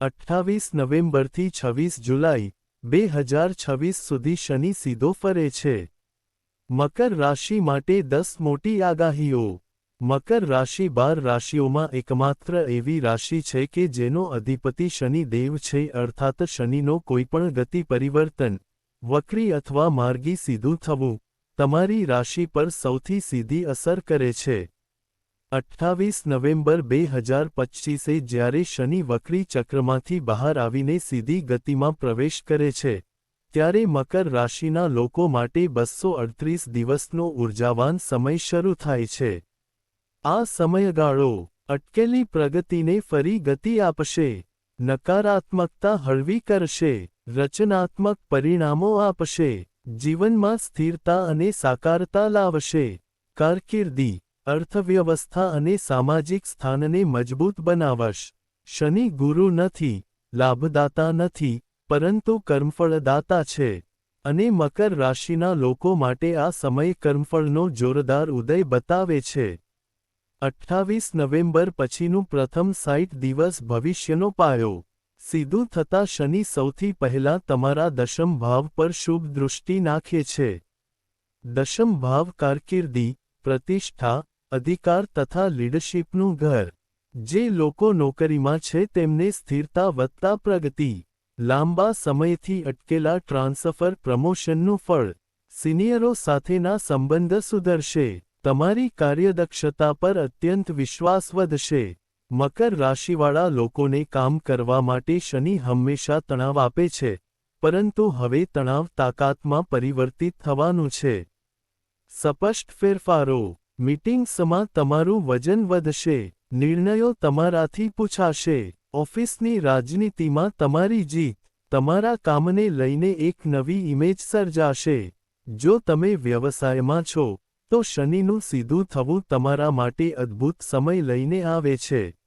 અઠ્ઠાવીસ નવેમ્બરથી છવ્વીસ જુલાઈ, બે હજાર છવ્વીસ સુધી શનિ સીધો ફરે છે. મકર રાશિ માટે દસ મોટી આગાહીઓ. મકર રાશિ બાર રાશિઓમાં એકમાત્ર એવી રાશિ છે કે જેનો અધિપતિ શનિ દેવ છે અર્થાત શનિનો કોઈપણ ગતિ પરિવર્તન, વક્રી અથવા માર્ગી સીધું થવું, તમારી રાશિ પર સૌથી સીધી અસર કરે છે. અઠ્ઠાવીસ નવેમ્બર બે હજાર પચ્ચીસે જ્યારે શનિ વક્રી ચક્રમાંથી બહાર આવીને સીધી ગતિમાં પ્રવેશ કરે છે, ત્યારે મકર રાશિના લોકો માટે બસો અડત્રીસ દિવસનો ઉર્જાવાન સમય શરૂ થાય છે. આ સમયગાળો અટકેલી પ્રગતિને ફરી ગતિ આપશે, નકારાત્મકતા હળવી કરશે, રચનાત્મક પરિણામો આપશે, જીવનમાં સ્થિરતા અને સાકારતા લાવશે, કારકિર્દી અર્થવ્યવસ્થા અને સામાજિક સ્થાનને મજબૂત બનાવશ. શનિ ગુરુ નથી, લાભદાતા નથી, પરંતુ કર્મફળદાતા છે. અને મકર રાશિના લોકો માટે આ સમય કર્મફળનો જોરદાર ઉદય બતાવે છે. અઠ્ઠાવીસ નવેમ્બર પછીનું પ્રથમ સાઈઠ દિવસ ભવિષ્યનો પાયો. સીધું થતા શનિ સૌથી પહેલાં તમારા દશમ ભાવ પર શુભ દૃષ્ટિ નાખે છે. દશમ ભાવ કારકિર્દી, પ્રતિષ્ઠા અધિકાર તથા લીડરશીપનું ઘર, જે લોકો નોકરીમાં છે તેમને સ્થિરતા વધતા પ્રગતિ, લાંબા સમયથી અટકેલા ટ્રાન્સફર પ્રમોશનનું ફળ, સિનિયરો સાથેના સંબંધ સુધરશે, તમારી કાર્યદક્ષતા પર અત્યંત વિશ્વાસ વધશે, મકર રાશિવાળા લોકોને કામ કરવા માટે શનિ હંમેશા તણાવ આપે છે, પરંતુ હવે તણાવ તાકાતમાં પરિવર્તિત થવાનું છે. સ્પષ્ટ ફેરફારો મીટિંગ્સમાં તમારું વજન વધશે, નિર્ણયો તમારાથી પૂછાશે, ઓફિસની રાજનીતિમાં તમારી જીત, તમારા કામને લઈને એક નવી ઇમેજ સર્જાશે. જો તમે વ્યવસાયમાં છો, તો શનિનું સીધું થવું તમારા માટે અદ્ભુત સમય લઈને આવે છે.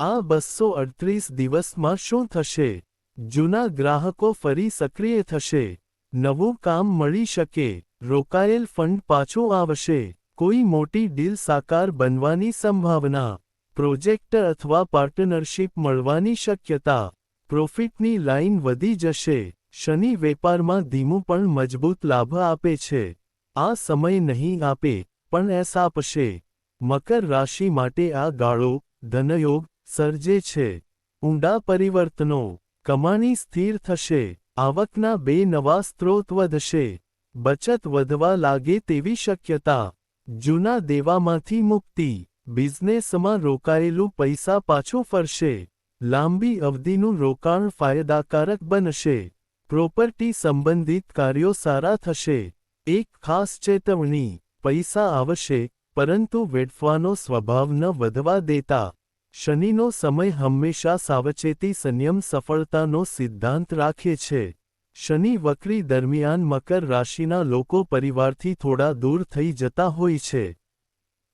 આ બસો અડત્રીસ દિવસમાં શું થશે? જૂના ગ્રાહકો ફરી સક્રિય થશે. નવું કામ મળી શકે. રોકાયેલ ફંડ પાછું આવશે. કોઈ મોટી ડીલ સાકાર બનવાની સંભાવના, પ્રોજેક્ટ અથવા પાર્ટનરશિપ મળવાની શક્યતા, પ્રોફિટની લાઇન વધી જશે, શનિ વેપારમાં ધીમું પણ મજબૂત લાભ આપે છે, આ સમય નહીં આપે, પણ એસ આપશે. મકર રાશિ માટે આ ગાળો, ધનયોગ, સર્જે છે. ઊંડા પરિવર્તનો, કમાણી સ્થિર થશે, આવકના બે નવા સ્ત્રોત વધશે. બચત વધવા લાગે તેવી શક્યતા. જૂના દેવામાંથી મુક્તિ. બિઝનેસમાં રોકાયેલું પૈસા પાછો ફરશે. લાંબી અવધિનું રોકાણ ફાયદાકારક બનશે. પ્રોપર્ટી સંબંધિત કાર્યો સારા થશે. એક ખાસ ચેતવણી, પૈસા આવશે, પરંતુ વેડફવાનો સ્વભાવ ન વધવા દેતા. શનિનો સમય હંમેશા સાવચેતી સંયમ સફળતાનો સિદ્ધાંત રાખે છે. શનિ વક્રી દરમિયાન મકર રાશિના લોકો પરિવારથી થોડા દૂર થઈ જતા હોય છે.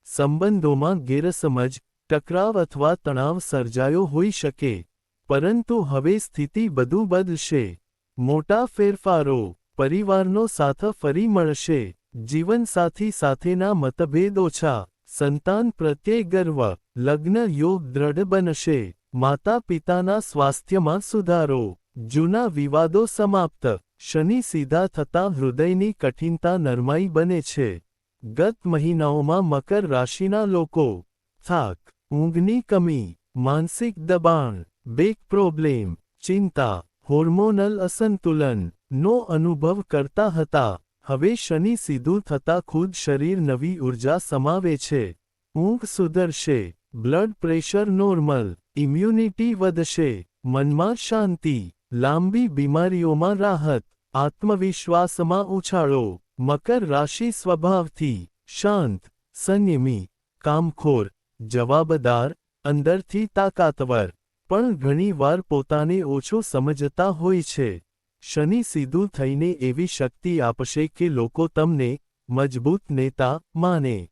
સંબંધોમાં ગેરસમજ, ટકરાવ અથવા તણાવ સર્જાયો હોઈ શકે. પરંતુ હવે સ્થિતિ બધું બદલશે. મોટા ફેરફારો, પરિવારનો સાથ ફરી મળશે. જીવનસાથી સાથેના મતભેદ ઓછા. સંતાન પ્રત્યે ગર્વ, લગ્ન યોગ દ્રઢ બનશે. માતા પિતાના સ્વાસ્થ્યમાં સુધારો. જૂના વિવાદો સમાપ્ત. શનિ સીધા થતાં હૃદયની કઠિનતા નરમાઈ બને છે. ગત મહિનાઓમાં મકર રાશિના લોકો, થાક, ઊંઘની કમી, માનસિક દબાણ, બેક પ્રોબ્લેમ, ચિંતા, હોર્મોનલ અસંતુલન, નો અનુભવ કરતા હતા. હવે શનિ સીધું થતાં ખુદ શરીર નવી ઊર્જા સમાવે છે. ઊંઘ સુધરશે, બ્લડ પ્રેશર નોર્મલ, ઇમ્યુનિટી વધશે, મનમાં શાંતિ લાંબી બીમારીઓમાં રાહત, આત્મવિશ્વાસમાં ઉછાળો, મકર રાશિ સ્વભાવથી, શાંત, સંયમી, કામખોર, જવાબદાર, અંદરથી તાકાતવર, પણ ઘણીવાર પોતાને ઓછો સમજતા હોય છે. શનિ સીધું થઈને એવી શક્તિ આપશે કે લોકો તમને મજબૂત નેતા માને.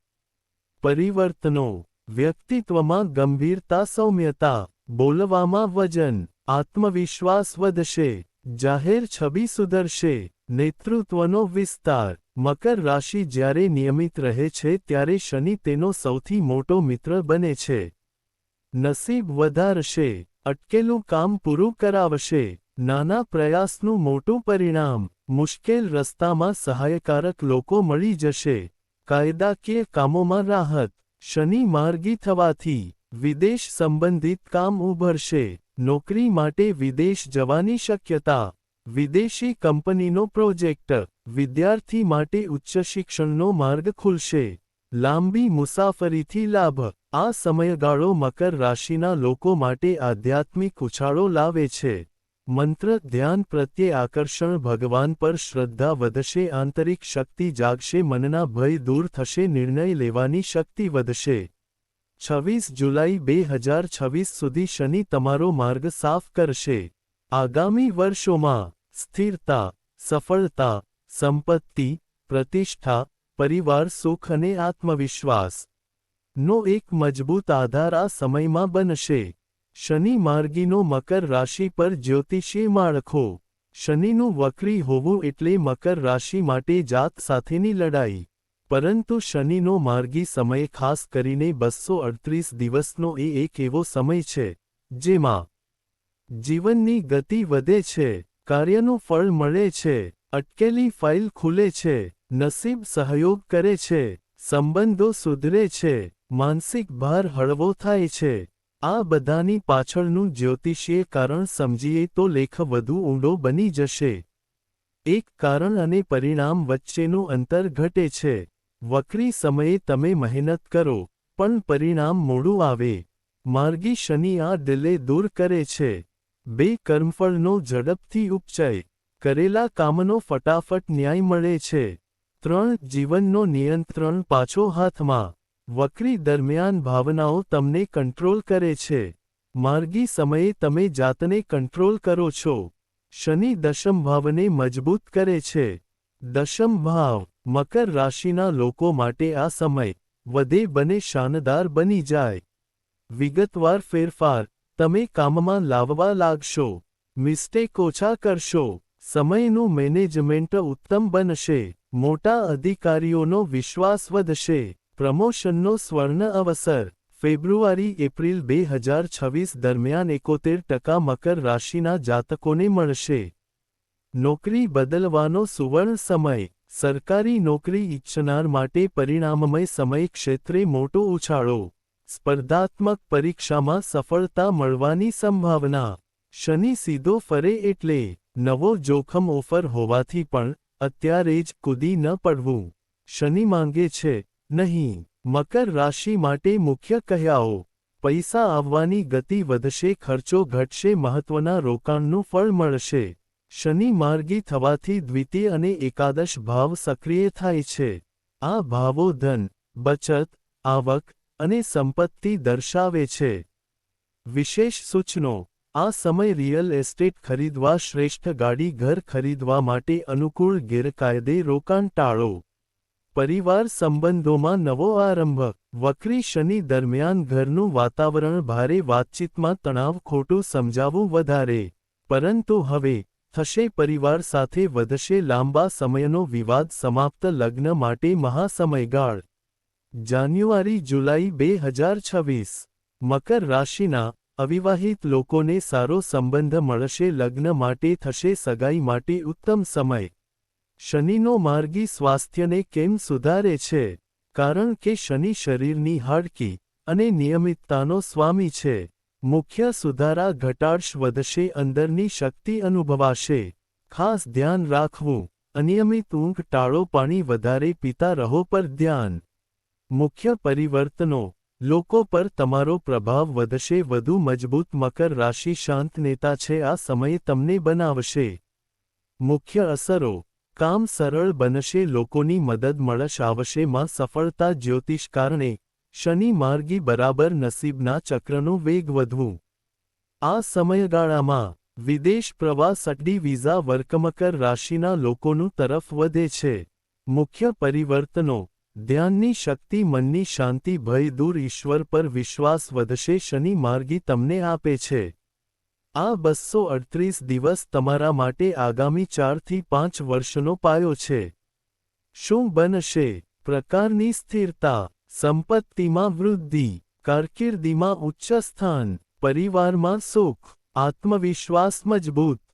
પરિવર્તનો, વ્યક્તિત્વમાં ગંભીરતા, સૌમ્યતા, બોલવામાં વજન આત્મવિશ્વાસ વધશે, જાહેર છબી સુધરશે, નેતૃત્વનો વિસ્તાર, મકર રાશિ જ્યારે નિયમિત રહે છે ત્યારે શનિ તેનો સૌથી મોટો મિત્ર બને છે. નસીબ વધારશે, અટકેલું કામ પૂરું કરાવશે, નાના પ્રયાસનું મોટું પરિણામ, મુશ્કેલ રસ્તામાં સહાયકારક લોકો મળી જશે, કાયદાકીય કામોમાં રાહત, શનિ માર્ગી થવાથી, વિદેશ સંબંધિત કામ ઉભરશે. નોકરી માટે વિદેશ જવાની શક્યતા, વિદેશી કંપનીનો પ્રોજેક્ટ, વિદ્યાર્થી માટે ઉચ્ચ શિક્ષણનો માર્ગ ખુલશે, લાંબી મુસાફરીથી લાભ, આ સમયગાળો મકર રાશિના લોકો માટે આધ્યાત્મિક ઉછાળો લાવે છે. મંત્ર, ધ્યાન પ્રત્યે આકર્ષણ ભગવાન પર શ્રદ્ધા વધશે, આંતરિક શક્તિ જાગશે, મનના ભય દૂર થશે, નિર્ણય લેવાની શક્તિ વધશે. છવ્વીસ જુલાઈ બે હજાર છવ્વીસ સુધી શનિ તમારો માર્ગ સાફ કરશે. આગામી વર્ષોમાં સ્થિરતા, સફળતા, સંપત્તિ, પ્રતિષ્ઠા, પરિવાર સુખ અને આત્મવિશ્વાસ નો એક મજબૂત આધાર આ સમયમાં બનશે. શનિ માર્ગીનો મકર રાશિ પર જ્યોતિષીય માળખો. શનિનું વક્રી હોવું એટલે મકર રાશિ માટે જાત સાથેની લડાઈ. પરંતુ શનિનો માર્ગી સમય ખાસ કરીને બસો અડત્રીસ દિવસનો એ એક એવો સમય છે, જેમાં જીવનની ગતિ વધે છે, કાર્યનું ફળ મળે છે, અટકેલી ફાઇલ ખુલે છે, નસીબ સહયોગ કરે છે, સંબંધો સુધરે છે, માનસિક ભાર હળવો થાય છે. આ બધાની પાછળનું જ્યોતિષીય કારણ સમજીએ તો લેખ વધુ ઊંડો બની જશે. એક કારણ અને પરિણામ વચ્ચેનું અંતર ઘટે છે. વક્રી સમયે તમે મહેનત કરો, પણ પરિણામ મોડું આવે. માર્ગી શનિ આ દિલે દૂર કરે છે. બે કર્મફળનો ઝડપથી ઉપચય. કરેલા કામનો ફટાફટ ન્યાય મળે છે. ત્રણ, જીવનનો નિયંત્રણ પાછો હાથમાં. વક્રી દરમિયાન ભાવનાઓ તમને કંટ્રોલ કરે છે. માર્ગી સમયે તમે જાતને કંટ્રોલ કરો છો. શનિ દશમ ભાવને મજબૂત કરે છે. દશમ ભાવ. મકર રાશિના લોકો માટે આ સમય વધે બને શાનદાર બની જાય. વિગતવાર ફેરફાર, તમે કામમાં લાવવા લાગશો, મિસ્ટેક ઓછા કરશો, સમયનું મેનેજમેન્ટ ઉત્તમ બનશે, મોટા અધિકારીઓનો વિશ્વાસ વધશે, પ્રમોશનનો સ્વર્ણ અવસર, ફેબ્રુઆરી એપ્રિલ બે હજાર છવ્વીસ દરમિયાન એકોતેર ટકા મકર રાશિના જાતકોને મળશે. નોકરી બદલવાનો સુવર્ણ સમય સરકારી નોકરી ઇચ્છનાર માટે પરિણામમય સમય ક્ષેત્રે મોટો ઉછાળો, સ્પર્ધાત્મક પરીક્ષામાં સફળતા મળવાની સંભાવના. શનિ સીધો ફરે એટલે નવો જોખમ ઓફર હોવાથી પણ અત્યારે જ કૂદી ન પડવું. શનિ માંગે છે, નહીં, મકર રાશિ માટે મુખ્ય કહ્યાઓ, પૈસા આવવાની ગતિ વધશે, ખર્ચો ઘટશે, મહત્વના રોકાણનું ફળ મળશે. શનિ માર્ગી થવાથી દ્વિતીય અને એકાદશ ભાવ સક્રિય થાય છે. આ ભાવો ધન, બચત, આવક અને સંપત્તિ દર્શાવે છે. વિશેષ સૂચનો. આ સમય રિયલ એસ્ટેટ ખરીદવા શ્રેષ્ઠ ગાડી ઘર ખરીદવા માટે અનુકૂળ ગેરકાયદે રોકાણ ટાળો. પરિવાર સંબંધોમાં નવો આરંભ. વક્રી શનિ દરમિયાન ઘરનું વાતાવરણ ભારે વાતચીતમાં તણાવ ખોટું સમજાવવું વધારે. પરંતુ હવે થશે પરિવાર સાથે વધશે, લાંબા સમયનો વિવાદ સમાપ્ત લગ્ન માટે મહાસમયગાળ. જાન્યુઆરી, જુલાઈ બે હજાર છવ્વીસ. મકર રાશિના અવિવાહિત લોકોને સારો સંબંધ મળશે, લગ્ન માટે થશે, સગાઈ માટે ઉત્તમ સમય. શનિનો માર્ગી સ્વાસ્થ્યને કેમ સુધારે છે? કારણ કે શનિ શરીરની હાડકી અને નિયમિતતાનો સ્વામી છે. મુખ્ય સુધારા ઘટાડશ વધશે, અંદરની શક્તિ અનુભવાશે. ખાસ ધ્યાન રાખવું. અનિયમિત ઊંઘ, ટાળો, પાણી વધારે પીતા રહો પર ધ્યાન. મુખ્ય પરિવર્તનો. લોકો પર તમારો પ્રભાવ વધશે, વધુ મજબૂત મકર રાશિ શાંત નેતા છે, આ સમયે તમને બનાવશે. મુખ્ય અસરો. કામ સરળ બનશે, લોકોની મદદ મળશ, આવશે માં સફળતા જ્યોતિષ કારણે. શનિ માર્ગી બરાબર નસીબના ચક્રનો વેગ વધવું. આ સમયગાળામાં, વિદેશ પ્રવાસ અડ્ડી વિઝા વર્કમકર રાશિના લોકોનું તરફ વધે છે. મુખ્ય પરિવર્તનો, ધ્યાનની શક્તિ, મનની શાંતિ, ભય દૂર ઈશ્વર પર વિશ્વાસ વધશે શનિ માર્ગી તમને આપે છે. આ બસો અડત્રીસ દિવસ તમારા માટે આગામી ચારથી પાંચ વર્ષનો પાયો છે. શું બનશે? પ્રકારની સ્થિરતા સંપત્તિમાં વૃદ્ધિ કારકિર્દીમાં ઉચ્ચ સ્થાન પરિવારમાં સુખ આત્મવિશ્વાસ મજબૂત.